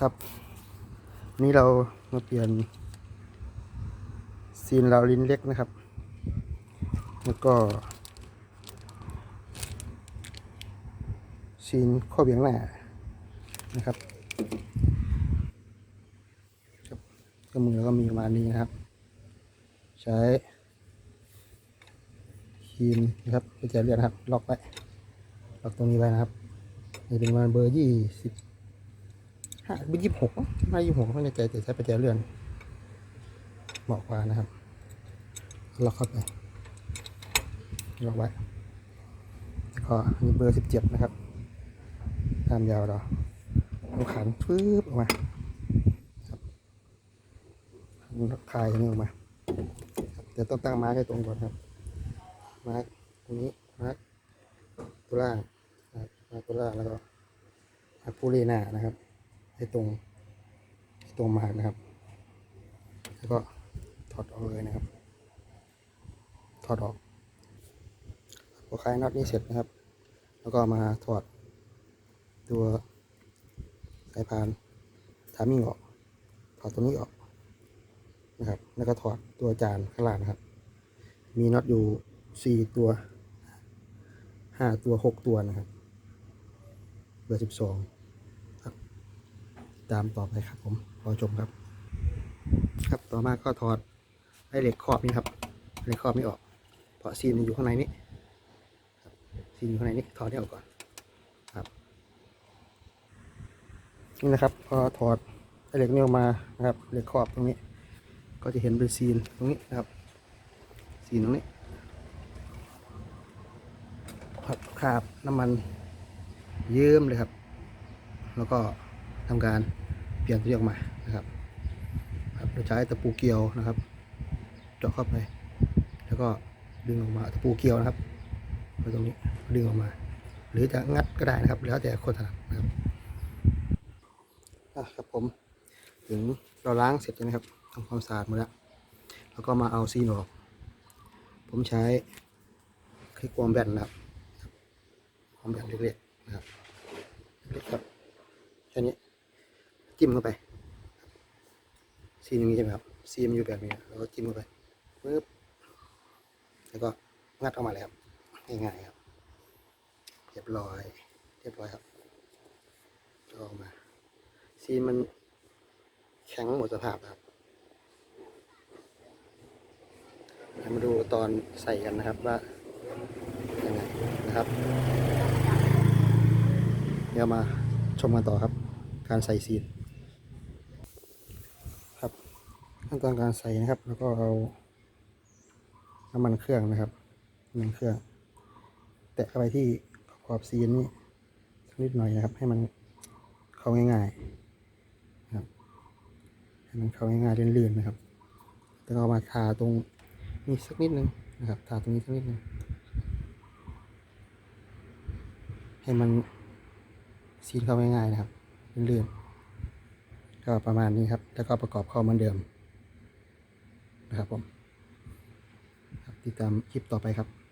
ครับ นี่เรามาเปลี่ยนซีนเราลิ้นเล็กนะครับ แล้วก็ซีนข้อเบี่ยงหน้านะครับครับเครื่องมือเราก็มีประมาณนี้นะครับ ใช้ครีมนะครับกุญแจเลือดนะครับ ล็อกไว้ล็อกตรงนี้ไว้นะครับนี่เป็นประมาณเบอร์ยี่สิบ ห้าเบอร์ยี่สิบหกม่ยี่สิบหกไม่แน่ใจแต่ใช้ประแจเลื่อน เหมาะกว่านะครับล็อกเข้าไปล็อกไว้แล้วก็อันนี้เบอร์สิบเจ็ดนะครับตามยาวเราเอาขันฟืบออกมาครับคลายนี้ออกมาเดี๋ยวต้องตั้งมาร์กให้ตรงก่อนครับ มาร์กตรงนี้ มาร์กตัวล่างมาร์กตัวล่างแล้วก็มาร์กผู้เล่หน้านะครับ ให้ตรงให้ตรงมากนะครับ แล้วก็ถอดออกเลยนะครับ ถอดออกพอคลายน็อตนี้เสร็จนะครับ แล้วก็มาถอดตัวสายพานทามิ่งออก ถอดตัวนี้ออกนะครับ แล้วก็ถอดตัวจานข้างล่างนะครับ มีน็อตอยู่สี่ตัวห้าตัวหกตัวนะครับ เบอร์สิบสอง ตามต่อไปครับ ผมรอชมครับ ครับต่อมาก็ถอดไอ้เหล็กขอบนี้ครับเหล็กขอบนี้ออก เพราะซีนอยู่ข้างในนี้ครับซีนอยู่ข้างในนี้ถอดได้ออกก่อนครับนี่นะครับพอถอดไอเหล็กนี้ออกมานะครับเหล็กขอบตรงนี้ ก็จะเห็นเป็นซีนตรงนี้นะครับ ซีนตรงนี้ครับคราบน้ำมันเยิ้มเลยครับ แล้วก็ ทำการเปลี่ยนตัวนี้ออกมานะครับครับโดยใช้ตะปูเกลียวนะครับ เจาะเข้าไป แล้วก็ดึงออกมาตะปูเกลียวนะครับไว้ตรงนี้ดึงออกมา หรือจะงัดก็ได้นะครับ แล้วแต่คนถนัดนะครับอะครับผมถึงเราล้างเสร็จแล้วนะครับทำความสะอาดหมดแล้วแล้วก็มาเอาซีนออก ผมใช้คลิกความแบนนะครับความแบนเล็กๆนะครับเล็กครับแค่นี้ จิ้มเข้าไปซีนอย่างนี้ใช่ไหมครับซีนมันอยู่แบบนี้แล้วก็จิ้มเข้าไปปึ๊บแล้วก็งัดออกมาเลยครับง่ายๆครับเรียบร้อย เรียบร้อยครับออกมา ซีนมันแข็งหมดสภาพครับมาดูตอนใส่กันนะครับว่ายังไงนะครับ เดี๋ยวมาชมกันต่อครับ การใส่ซีน ครับ ขั้นตอนการใส่นะครับ แล้วก็เอาน้ำมันเครื่องนะครับน้ำมันเครื่อง แตะเข้าไปที่ขอบซีนนี้สักนิดหน่อยนะครับ ให้มันเข้าง่ายๆนะครับให้มันเข้าง่ายๆลื่อนๆนะครับแล้วก็เอามาทาตรงนี้สักนิดนึงนะครับทาตรงนี้สักนิดนึงให้มันซีนเข้าง่ายๆนะครับเลื่อนๆก็ประมาณนี้ครับ แล้วก็ประกอบเข้าเหมือนเดิม นะครับผมติดตามคลิปต่อไปครับ